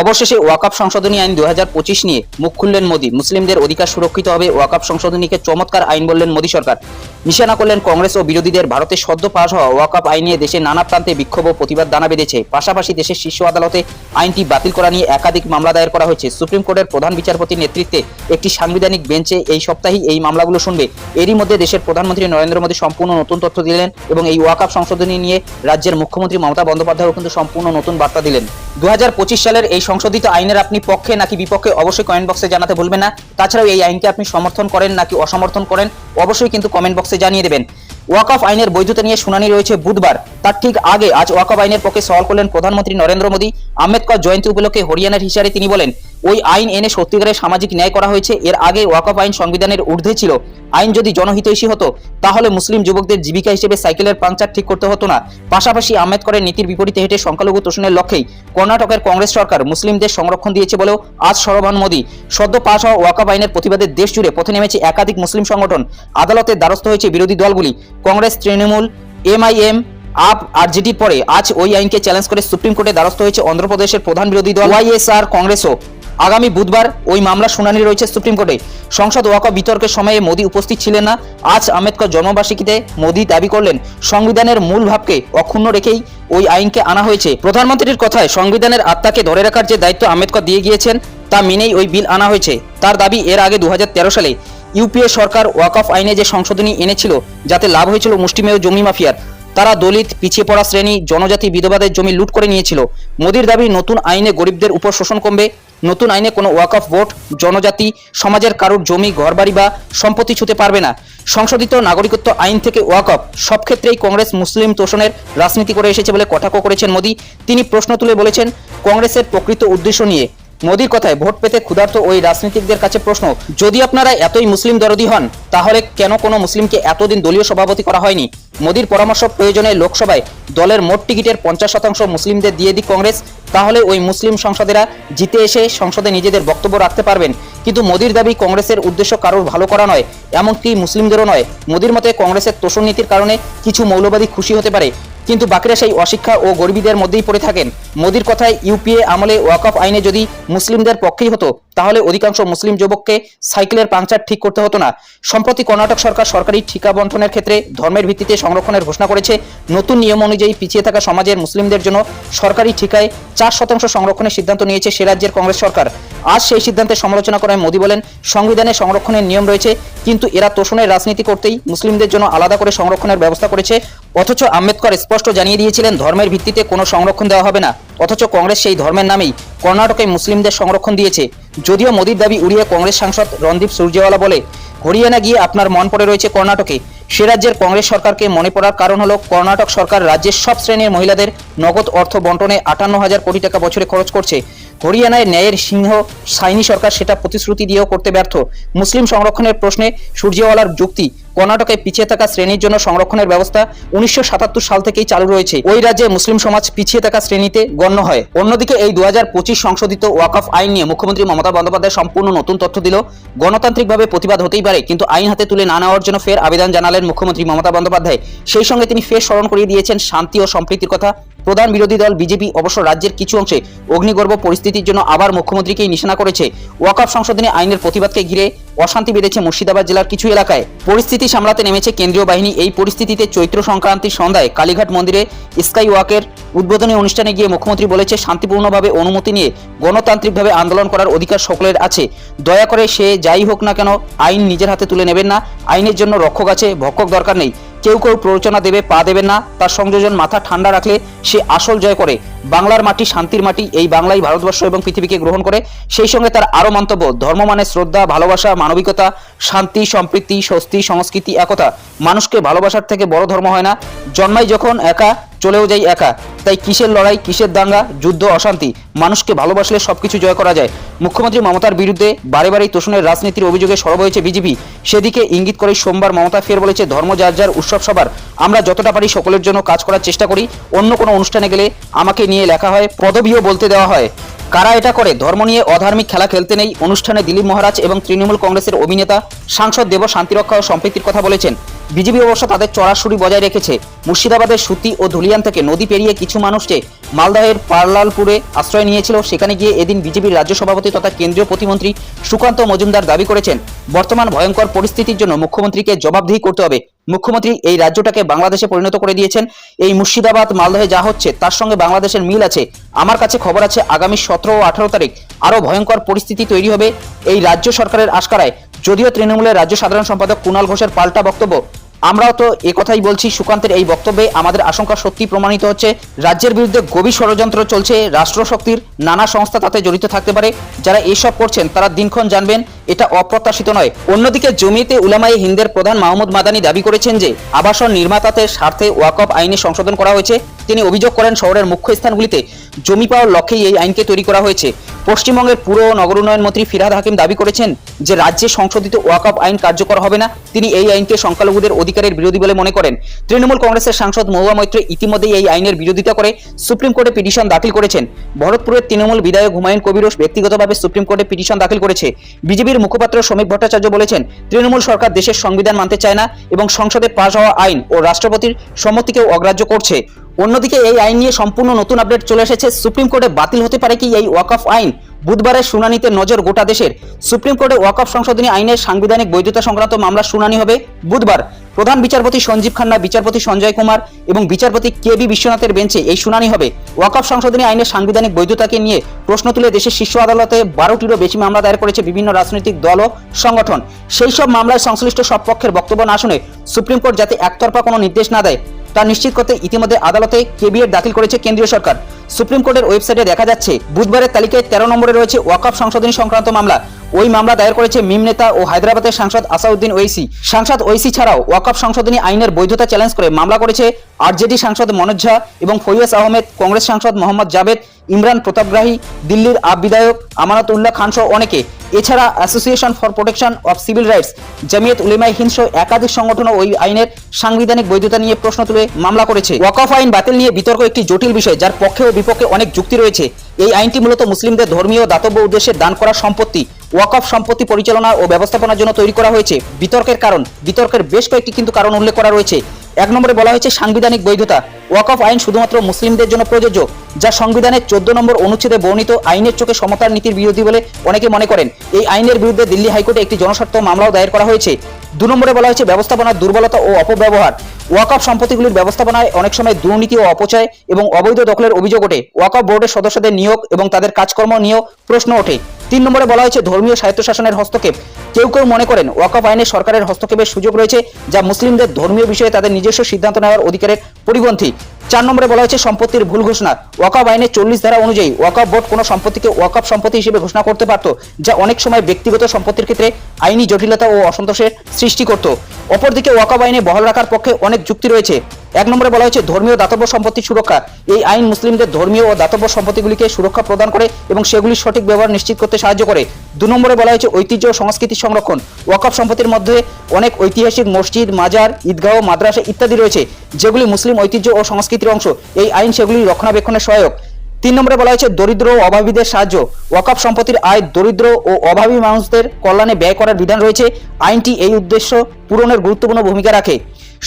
অবশেষে ওয়াকাপ সংশোধনী আইন দু হাজার পঁচিশ নিয়ে মুখ খুললেন মোদী। মুসলিমদের অধিকার সুরক্ষিত হবে ওয়াকাপ সংশোধনীকে চমৎকার আইন বললেন মোদী সরকার। নিশানা করলেন কংগ্রেস ও বিরোধীদের ভারতে সদ্য পাশ হওয়া ওয়াকাপ আইন নিয়ে দেশের নানা প্রান্তে বিক্ষোভ ও প্রতিবাদ দানা বেঁধেছে। পাশাপাশি দেশের শীর্ষ আদালতে আইনটি বাতিল করা নিয়ে একাধিক মামলা দায়ের করা হয়েছে। সুপ্রিম কোর্টের প্রধান বিচারপতির নেতৃত্বে একটি সাংবিধানিক বেঞ্চে এই সপ্তাহেই এই মামলাগুলো শুনবে। এরই মধ্যে দেশের প্রধানমন্ত্রী নরেন্দ্র মোদী সম্পূর্ণ নতুন তথ্য দিলেন এবং এই ওয়াকাপ সংশোধনী নিয়ে রাজ্যের মুখ্যমন্ত্রী মমতা বন্দ্যোপাধ্যায়ও কিন্তু সম্পূর্ণ নতুন বার্তা দিলেন। দু হাজার পঁচিশ সালের এই সংশোধিত আইনের আপনি পক্ষে নাকি বিপক্ষে অবশ্যই কমেন্ট বক্সে জানাতে ভুলবেন না। তাছাড়াও এই আইনকে আপনি সমর্থন করেন নাকি অসমর্থন করেন, অবশ্যই কিন্তু কমেন্ট বক্সে জানিয়ে দেবেন। ওয়াকফ আইনের বৈধতা নিয়ে শুনানি রয়েছে বুধবার। তার ঠিক আগে আজ ওয়াকফ আইনের পক্ষে সওয়াল করলেন প্রধানমন্ত্রী নরেন্দ্র মোদী। আম্বেদকর জয়ন্তী উপলক্ষে হরিয়ানার হিসারে তিনি বলেন ওই আইন এনে সত্যিকারের সামাজিক ন্যায় করা হয়েছে। এর আগে ওয়াকফ আইন সংবিধানের ঊর্ধ্বে ছিল। আইন যদি জনহিতৈষী হতো, তাহলে মুসলিম যুবকদের জীবিকা হিসেবে সাইকেলের পাংচার ঠিক করতে হতো না। পাশাপাশি আম্বেদকরের নীতির বিপরীতে হেঁটে সংখ্যালঘু তোষণের লক্ষ্যেই কর্ণাটকের কংগ্রেস সরকার মুসলিমদের সংরক্ষণ দিয়েছে বলেও আজ সরবান মোদী। সদ্য পাশ হওয়া ওয়াকফ আইনের প্রতিবাদে দেশ জুড়ে পথে নেমেছে একাধিক মুসলিম সংগঠন। আদালতের দ্বারস্থ হয়েছে বিরোধী দলগুলি। কংগ্রেস, তৃণমূল, এমআইএম, আপ আরজেডির পরে আজ ওই আইনকে চ্যালেঞ্জ করে সুপ্রিম কোর্টে দ্বারস্থ হয়েছে অন্ধ্রপ্রদেশের প্রধান বিরোধী দল। ওয়াইএসআর কংগ্রেসও। আগামী বুধবার ওই মামলা শুনানি রয়েছে সুপ্রিম কোর্টে। সংসদ ওয়াকা বিতর্কের সময়ে মোদী উপস্থিত ছিলেন না। আজ আম্বেদকর জন্মবার্ষিকীতে মোদী দাবি করলেন, সংবিধানের মূল ভাবকে অক্ষুণ্ণ রেখেই ওই আইনকে আনা হয়েছে। প্রধানমন্ত্রীর কথায় সংবিধানের আত্মাকে ধরে রাখার যে দায়িত্ব আম্বেদকর দিয়ে গিয়েছেন, তা মেনেই ওই বিল আনা হয়েছে। তার দাবি এর আগে দু হাজার তেরো সালে ইউপিএ সরকার ওয়াকফ আইনে যে সংশোধনী এনেছিল, যাতে লাভ হয়েছিল মুষ্টিমেয় জমি মাফিয়ার তারা দলিত, পিছিয়ে পড়া শ্রেণি, জনজাতি বিধবাদের জমি লুট করে নিয়েছিল। মোদির দাবি, নতুন আইনে গরিবদের উপর শোষণ কমবে। নতুন আইনে কোনো ওয়াকফ ভোট, জনজাতি, সমাজের কারোর জমি, ঘরবাড়ি বা সম্পত্তি ছুতে পারবে না। সংশোধিত নাগরিকত্ব আইন থেকে ওয়াকফ সব ক্ষেত্রেই কংগ্রেস মুসলিম তোষণের রাজনীতি করে এসেছে বলে কটাক্ষ করেছেন মোদী। তিনি প্রশ্ন তুলে বলেছেন, কংগ্রেসের প্রকৃত উদ্দেশ্য নিয়ে। মোদির কথায় ভোট পেতে ক্ষুধার্ত ওই রাজনীতিকদের কাছে প্রশ্ন, যদি আপনারা এতই মুসলিম দরদি হন, তাহলে কেন কোনো মুসলিমকে এতদিন দলীয় সভাপতি করা হয়নি? মোদির পরামর্শ প্রয়োজনে লোকসভায় দলের মোট টিকিটের পঞ্চাশ শতাংশ মুসলিমদের দিয়ে দিক কংগ্রেস, তাহলে ওই মুসলিম সংসদেরা জিতে এসে সংসদে নিজেদের বক্তব্য রাখতে পারবেন। কিন্তু মোদির দাবি কংগ্রেসের উদ্দেশ্য কারোর ভালো করা নয়, এমনকি মুসলিমদেরও নয়। মোদির মতে কংগ্রেসের তোষণ নীতির কারণে কিছু মৌলবাদী খুশি হতে পারে। কিন্তু বাকিরা সেই অশিক্ষা ও গরিবীদের মধ্যেই পড়ে থাকেন। মোদির কথায় ইউপিএ আমলে ওয়াকফ আইনে যদি মুসলিমদের পক্ষেই হতো, তাহলে অধিকাংশ মুসলিম যুবককে সাইকেলের পাংচার ঠিক করতে হতো না। সম্প্রতি কর্ণাটক সরকার সরকারি ঠিকা বন্টনের ক্ষেত্রে ধর্মের ভিত্তিতে সংরক্ষণের ঘোষণা করেছে। নতুন নিয়ম অনুযায়ী পিছিয়ে থাকা সমাজের মুসলিমদের জন্য সরকারি ঠিকায় চার শতাংশ সংরক্ষণের সিদ্ধান্ত নিয়েছে সে রাজ্যের কংগ্রেস সরকার। আজ সেই সিদ্ধান্তের সমালোচনা করায় মোদী বলেন, সংবিধানে সংরক্ষণের নিয়ম রয়েছে, কিন্তু এরা তোষণের রাজনীতি করতেই মুসলিমদের জন্য আলাদা করে সংরক্ষণের ব্যবস্থা করেছে। অথচ আম্বেদকর স্পষ্ট জানিয়ে দিয়েছিলেন, ধর্মের ভিত্তিতে কোনো সংরক্ষণ দেওয়া হবে না। অথচ কংগ্রেস সেই ধর্মের নামেই কর্ণাটকে মুসলিমদের সংরক্ষণ দিয়েছে। যদিও মোদীর দাবি উড়িয়ে কংগ্রেস সাংসদ রণদীপ সূর্যেওয়ালা বলে হরিয়ানা গিয়ে আপনার মন পড়ে রয়েছে কর্ণাটকে। সে রাজ্যের কংগ্রেস সরকারকে মনে পড়ার কারণ হলো কর্ণাটক সরকার রাজ্যের সব শ্রেণির মহিলাদের নগদ অর্থ বন্টনে আটান্ন হাজার কোটি টাকা বছরে খরচ করছে। হরিয়ানায় ন্যায়ের সিংহ সাইনি সরকার, সেটা প্রতিশ্রুতি দিয়েও করতে ব্যর্থ। মুসলিম সংরক্ষণের প্রশ্নে সূর্যওয়ালার যুক্তি কর্ণাটকে পিছিয়ে থাকা শ্রেণির জন্য সংরক্ষণের ব্যবস্থা উনিশশো সাতাত্তর সাল থেকেই চালু রয়েছে। ওই রাজ্যে মুসলিম সমাজ পিছিয়ে থাকা শ্রেণীতে গণ্য হয়। অন্যদিকে এই দু হাজার পঁচিশ সংশোধিত ওয়াকফ আইন নিয়ে মুখ্যমন্ত্রী মমতা বন্দ্যোপাধ্যায় সম্পূর্ণ নতুন তথ্য দিল। গণতান্ত্রিকভাবে প্রতিবাদ হতেই পারে, কিন্তু আইন হাতে তুলে না নেওয়ার জন্য ফের আবেদন জানালেন মুখ্যমন্ত্রী মমতা বন্দ্যোপাধ্যায়। সেই সঙ্গে তিনি ফের স্মরণ করিয়ে দিয়েছেন শান্তি ও সম্প্রীতির কথা। প্রধান বিরোধী দল বিজেপি, অবশ্য রাজ্যের কিছু অংশে অগ্নিগর্ভ পরিস্থিতির জন্য আবার মুখ্যমন্ত্রীকেই নিশানা করেছে। ওয়াকফ সংশোধনী আইনের প্রতিবাদকে ঘিরে অশান্তি বেঁধেছে মুর্শিদাবাদ জেলার কিছু এলাকায়। পরিস্থিতি সামলাতে নেমেছে কেন্দ্রীয় বাহিনী। এই পরিস্থিতিতে চৈত্র সংক্রান্তির সন্ধ্যায় কালীঘাট মন্দিরে স্কাই ওয়াকের উদ্বোধনী অনুষ্ঠানে গিয়ে মুখ্যমন্ত্রী বলেছে, শান্তিপূর্ণভাবে অনুমতি নিয়ে গণতান্ত্রিকভাবে আন্দোলন করার অধিকার সকলের আছে। দয়া করে সে যাই হোক না কেন, আইন নিজের হাতে তুলে নেবেন না। আইনের জন্য রক্ষক আছে, ভক্ষক দরকার নেই। কেউ কেউ প্ররোচনা দেবে, পা দেবেন না। তার সংযোজন মাথা ঠান্ডা রাখলে সে আসল জয় করে। বাংলার মাটি, শান্তির মাটি এই বাংলাই ভারতবর্ষ এবং পৃথিবীকে গ্রহণ করে। সেই সঙ্গে তার আরও মন্তব্য, ধর্ম মানে শ্রদ্ধা, ভালোবাসা, মানবিকতা। শান্তি, সম্প্রীতি, স্বস্তি, সংস্কৃতি, একতা মানুষকে ভালোবাসার থেকে বড় ধর্ম হয় না। জন্মাই যখন একা, চলেও যাই একা। তাই কিসের লড়াই, কিসের দাঙ্গা, যুদ্ধ, অশান্তি? মানুষকে ভালোবাসলে সবকিছু জয় করা যায়। মুখ্যমন্ত্রী মমতার বিরুদ্ধে বারে বারেই তোষণের রাজনীতির অভিযোগে সরব হয়েছে বিজেপি। সেদিকে ইঙ্গিত করে সোমবার মমতা ফের বলেছে, ধর্ম যার যার উৎসব সবার। আমরা যতটা পারি সকলের জন্য কাজ করার চেষ্টা করি। অন্য কোনো অনুষ্ঠানে গেলে আমাকে নিয়ে লেখা হয়, পদবিও বলতে দেওয়া হয়। কারা এটা করে? ধর্ম নিয়ে অধার্মিক খেলা খেলতে নেই। অনুষ্ঠানে দিলীপ মহারাজ এবং তৃণমূল কংগ্রেসের অভিনেতা সাংসদ দেব শান্তিরক্ষা ও সম্প্রীতির কথা বলেছেন। বিজেপি অবশ্য তাদের চড়াশুড়ি বজায় রেখেছে। মুর্শিদাবাদের সুতি ও ধুলিয়ান থেকে নদী পেরিয়ে কিছু মানুষকে মালদহের পার্লালপুরে আশ্রয় নিয়েছিল। সেখানে গিয়ে এদিন বিজেপির রাজ্য সভাপতি তথা কেন্দ্রীয় প্রতিমন্ত্রী সুকান্ত মজুমদার দাবি করেছেন, বর্তমান ভয়ঙ্কর পরিস্থিতির জন্য মুখ্যমন্ত্রীকে জবাবদিহি করতে হবে। মুখ্যমন্ত্রী এই রাজ্যটাকে বাংলাদেশে পরিণত করে দিয়েছেন। এই মুর্শিদাবাদ, মালদহে যা হচ্ছে তার সঙ্গে বাংলাদেশের মিল আছে। আমার কাছে খবর আছে আগামী সতেরো ও আঠারো তারিখ আরও ভয়ঙ্কর পরিস্থিতি তৈরি হবে। এই রাজ্য সরকারের আশকারায় যদিও তৃণমূলের রাজ্য সাধারণ সম্পাদক কুণাল ঘোষের পাল্টা বক্তব্য, আমরাও তো একথাই বলছি সুকান্তের এই বক্তব্যে। আমাদের আশঙ্কা সত্যি প্রমাণিত হচ্ছে, রাজ্যের বিরুদ্ধে গভীর ষড়যন্ত্র চলছে, রাষ্ট্রশক্তির নানা সংস্থা তাতে জড়িত থাকতে পারে। যারা এইসব করছেন, তারা দিনক্ষণ জানবেন এটা অপ্রত্যাশিত নয়। অন্যদিকে জমিতে উলামায়ে হিন্দের প্রধান মাহমুদ মাদানি দাবি করেছেন যে, আবাসন নির্মাতাদের স্বার্থে ওয়াকফ আইনে সংশোধন করা হয়েছে। তিনি অভিযোগ করেন, শহরের মুখ্য স্থানগুলিতে জমি পাওয়ার লক্ষ্যেই এই আইনকে তৈরি করা হয়েছে। পশ্চিমবঙ্গের পুর ও নগর উন্নয়ন মন্ত্রী ফিরহাদ হাকিম দাবি করেছেন যে, রাজ্যে সংশোধিত ওয়াকফ আইন কার্যকর হবে না। তিনি এই আইনকে সংখ্যালঘুদের অধিকারের বিরোধী বলে মনে করেন। তৃণমূল কংগ্রেসের সাংসদ মহুয়া মৈত্র ইতিমধ্যেই এই আইনের বিরোধিতা করে সুপ্রিম কোর্টে পিটিশন দাখিল করেছেন। ভরতপুরের তৃণমূল বিধায়ক হুমায়ুন কবিরোস ব্যক্তিগতভাবে সুপ্রিম কোর্টে পিটিশন দাখিল করেছে। বিজেপির মুখপাত্র শ্রমিক ভট্টাচার্য বলেছেন, তৃণমূল সরকার দেশের সংবিধান মানতে চায় না এবং সংসদে পাশ হওয়া আইন ও রাষ্ট্রপতির সম্মতিকেও অগ্রাহ্য করছে। অন্যদিকে এই আইন নিয়ে সম্পূর্ণ নতুন আপডেট চলে এসেছে। সুপ্রিম কোর্টে বাতিল হতে পারে কি এই ওয়াকফ আইন? বুধবারের শুনানিতে নজর গোটা দেশের। সুপ্রিম কোর্টে ওয়াকফ সংশোধনী আইনের সাংবিধানিক বৈধতা সংক্রান্ত মামলা শুনানি হবে বুধবার। প্রধান বিচারপতি সঞ্জীব খান্না, বিচারপতি সঞ্জয় কুমার এবং বিচারপতি কে বি বিশ্বনাথের বেঞ্চে এই শুনানি হবে। ওয়াকফ সংশোধনী আইনের সাংবিধানিক বৈধতাকে নিয়ে প্রশ্ন তুলে দেশের শীর্ষ আদালতে বারোটিরও বেশি মামলা দায়ের করেছে বিভিন্ন রাজনৈতিক দল ও সংগঠন। সেই সব মামলায় সংশ্লিষ্ট সব পক্ষের বক্তব্য না শুনে সুপ্রিম কোর্ট যাতে একতরফা কোনো নির্দেশ না দেয়, তা নিশ্চিত করতে ইতিমধ্যে আদালতে কেবিএড দাখিল করেছে কেন্দ্রীয় সরকার। সুপ্রিম কোর্টের ওয়েবসাইটে দেখা যাচ্ছে, বুধবারের তালিকায় তেরো নম্বরে রয়েছে ওয়াকফ সংশোধনী সংক্রান্ত মামলা। ওই মামলা দায়ের করেছে মিম নেতা ও হায়দ্রাবাদের সাংসদ আসাউদ্দিন ওইসি সাংসদ ওইসি ছাড়াও ওয়াকফ সংশোধনী আইনের বৈধতা চ্যালেঞ্জ করে মামলা করেছে আরজেডি সাংসদ মনোজ ঝা এবং ফৈয়াস আহমেদ, কংগ্রেস সাংসদ মোহাম্মদ জাভেদ, ইমরান প্রতাপগ্রাহী, দিল্লির আপ বিধায়ক আমানত উল্লাহ খান সহ অনেকে। এছাড়া association for protection of civil rights Jamiat Ulemai Hind সহ একাধিক সংগঠনও ওই আইনের সাংবিধানিক বৈধতা নিয়ে প্রশ্ন তুলে মামলা করেছে। ওয়াকফ আইন বাতিল নিয়ে বিতর্ক একটি জটিল বিষয়, যার পক্ষে ও বিপক্ষে অনেক যুক্তি রয়েছে। এই আইনটি মূলত মুসলিমদের ধর্মীয় দাতব্য উদ্দেশ্যে দান করা সম্পত্তি। ওয়াকফ সম্পত্তি পরিচালনা ও ব্যবস্থাপনার জন্য তৈরি করা হয়েছে। বিতর্কের কারণ, বিতর্কের বেশ কয়েকটি কিন্তু কারণ উল্লেখ করা রয়েছে। এক নম্বরে বলা হয়েছে সাংবিধানিক বৈধতা। ওয়াকফ আইন শুধুমাত্র মুসলিমদের জন্য প্রযোজ্য, যা সংবিধানের চোদ্দ নম্বর অনুচ্ছেদে বর্ণিত আইনের চোখে সমতার নীতির বিরোধী বলে অনেকে মনে করেন। এই আইনের বিরুদ্ধে দিল্লি হাইকোর্টে একটি জনস্বার্থ মামলাও দায়ের করা হয়েছে। দু নম্বরে বলা হয়েছে ব্যবস্থাপনার দুর্বলতা ও অপব্যবহার। ওয়াকফ সম্পত্তিগুলির ব্যবস্থাপনায় অনেক সময় দুর্নীতি ও অপচয় এবং অবৈধ দখলের অভিযোগ ওঠে। ওয়াকফ বোর্ডের সদস্যদের নিয়োগ এবং তাদের কাজকর্ম নিয়েও প্রশ্ন ওঠে। তিন নম্বরে বলা হয়েছে, ধর্মীয় স্বায়ত্তশাসনের হস্তক্ষেপ। কেউ কেউ মনে করেন, ওয়াকফ আইনে সরকারের হস্তক্ষেপের সুযোগ রয়েছে, যা মুসলিমদের ধর্মীয় বিষয়ে তাদের নিজস্ব সিদ্ধান্ত নেওয়ার অধিকারের পরিপন্থী। চার নম্বরে বলা হয়েছে সম্পত্তির ভুল ঘোষণা। ওয়াকফ আইনের চল্লিশ ধারা অনুযায়ী ওয়াকফ বোর্ড কোনো সম্পত্তিকে ওয়াকফ সম্পত্তি হিসেবে ঘোষণা করতে পারত, যা অনেক সময় ব্যক্তিগত সম্পত্তির ক্ষেত্রে আইনি জটিলতা ও অসন্তোষের সৃষ্টি করত। অপরদিকে ওয়াকফ আইনে বহাল রাখার পক্ষে অনেক যুক্তি রয়েছে। এক নম্বরে বলা হয়েছে ধর্মীয় দাতব্য সম্পত্তির সুরক্ষা। এই আইন মুসলিমদের ধর্মীয় ও দাতব্য সম্পত্তিগুলিকে সুরক্ষা প্রদান করে এবং সেগুলির সঠিক ব্যবহার নিশ্চিত করতে সাহায্য করে। দু নম্বরে বলা হয়েছে ঐতিহ্য ও সংস্কৃতির সংরক্ষণ। ওয়াকফ সম্পত্তির মধ্যে অনেক ঐতিহাসিক মসজিদ, মাজার, ঈদগাহ, মাদ্রাসা ইত্যাদি রয়েছে, যেগুলি মুসলিম ঐতিহ্য ও সংস্কৃতির অংশ। এই আইন সেগুলি রক্ষণাবেক্ষণের সহায়ক। তিন নম্বরে বলা হয়েছে, দরিদ্র ও অভাবীদের সাহায্য। ওয়াকফ সম্পত্তির আয় দরিদ্র ও অভাবী মানুষদের কল্যাণে ব্যয় করার বিধান রয়েছে। আইনটি এই উদ্দেশ্য পূরণের গুরুত্বপূর্ণ ভূমিকা রাখে।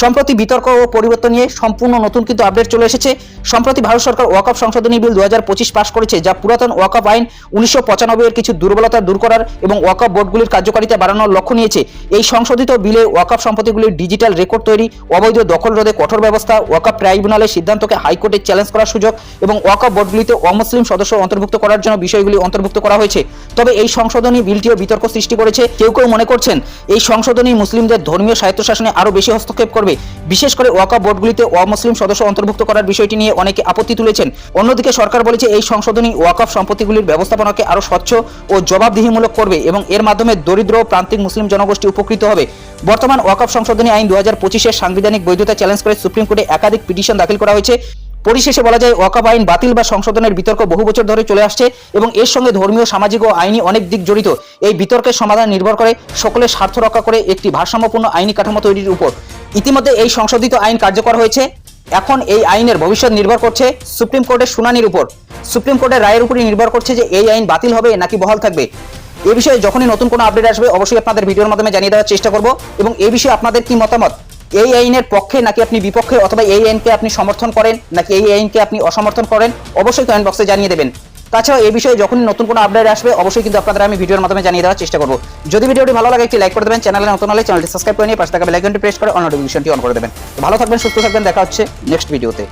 সম্প্রতি বিতর্ক ও পরিবর্তন নিয়ে সম্পূর্ণ নতুন কিন্তু আপডেট চলে এসেছে। সম্প্রতি ভারত সরকার ওয়াকফ সংশোধনী বিল দু হাজার পঁচিশ পাশ করেছে, যা পুরাতন ওয়াকফ আইন উনিশশো এর কিছু দুর্বলতা দূর করার এবং ওয়াকফ বোর্ডগুলির কার্যকারিতা বাড়ানোর লক্ষ্য নিয়েছে। এই সংশোধিত বিলে ওয়াকফ সম্পত্তিগুলির ডিজিটাল রেকর্ড তৈরি, অবৈধ দখল রোধে কঠোর ব্যবস্থা ওয়াকফ ট্রাইব্যুনালের সিদ্ধান্তকে হাইকোর্টে চ্যালেঞ্জ করার সুযোগ এবং ওয়াকফ বোর্ডগুলিতে অমুসলিম সদস্য অন্তর্ভুক্ত করার জন্য বিষয়গুলি অন্তর্ভুক্ত করা হয়েছে। তবে এই সংশোধনী বিলটিও বিতর্ক সৃষ্টি করেছে। কেউ কেউ মনে করছেন, এই সংশোধনী মুসলিমদের ধর্মীয় স্বায়ত্তশাসনে আরও বেশি হস্তক্ষেপ করবে। বিশেষ করে ওয়াকফ বোর্ডগুলিতে অমুসলিম সদস্য অন্তর্ভুক্ত করার বিষয়টি নিয়ে অনেকে আপত্তি তুলেছেন। অন্যদিকে সরকার বলেছে এই সংশোধনী ওয়াকফ সম্পত্তিগুলির ব্যবস্থাপনাকে আরও স্বচ্ছ ও জবাবদিহিমূলক করবে এবং এর মাধ্যমে দরিদ্র প্রান্তিক মুসলিম জনগোষ্ঠী উপকৃত হবে। বর্তমান ওয়াকফ সংশোধনী আইন দু হাজার পঁচিশের সাংবিধানিক বৈধতা চ্যালেঞ্জ করে সুপ্রিম কোর্টে একাধিক পিটিশন দাখিল করা হয়েছে। পরিশেষে বলা যায় ওয়াকফ আইন বাতিল বা সংশোধনের বিতর্ক বহু বছর ধরে চলে আসছে এবং এর সঙ্গে ধর্মীয়, সামাজিক ও আইনি অনেক দিক জড়িত। এই বিতর্কের সমাধান নির্ভর করে সকলের স্বার্থ রক্ষা করে একটি ভারসাম্যপূর্ণ আইনি কাঠামো তৈরির উপর। ইতিমধ্যে এই সংশোধিত আইন কার্যকর হয়েছে। এখন এই আইনের ভবিষ্যৎ নির্ভর করছে সুপ্রিম কোর্টের শুনানির উপর। সুপ্রিম কোর্টের রায়ের উপরই নির্ভর করছে যে এই আইন বাতিল হবে নাকি বহাল থাকবে। এ বিষয়ে যখনই নতুন কোনো আপডেট আসবে, অবশ্যই আপনাদের ভিডিওর মাধ্যমে জানিয়ে দেওয়ার চেষ্টা করব এবং এই বিষয়ে আপনাদের কি মতামত? এই আইনের পক্ষে নাকি আপনি বিপক্ষে অথবা এই আইনকে আপনি সমর্থন করেন, নাকি এই আইনকে আপনি অসমর্থন করেন? অবশ্যই কমেন্ট বক্সে জানিয়ে দেবেন। তাছাড়াও এই বিষয়ে যখনই নতুন কোনো আপডেট আসবে, অবশ্যই কিন্তু আপনাদের আমি ভিডিওর মাধ্যমে জানিয়ে দেওয়ার চেষ্টা করব। যদি ভিডিওটি ভালো লাগে, একটি লাইক করে দেবেন চ্যানেলে নতুন হলে চ্যানেলটি সাবস্ক্রাইব করে নিয়ে পাশে থাকা বেলাইকনটি প্রেস করে অন নোটিফিকেশনটি অন করে দেবেন। ভালো থাকবেন, সুস্থ থাকবেন, দেখা হচ্ছে নেক্সট ভিডিওতে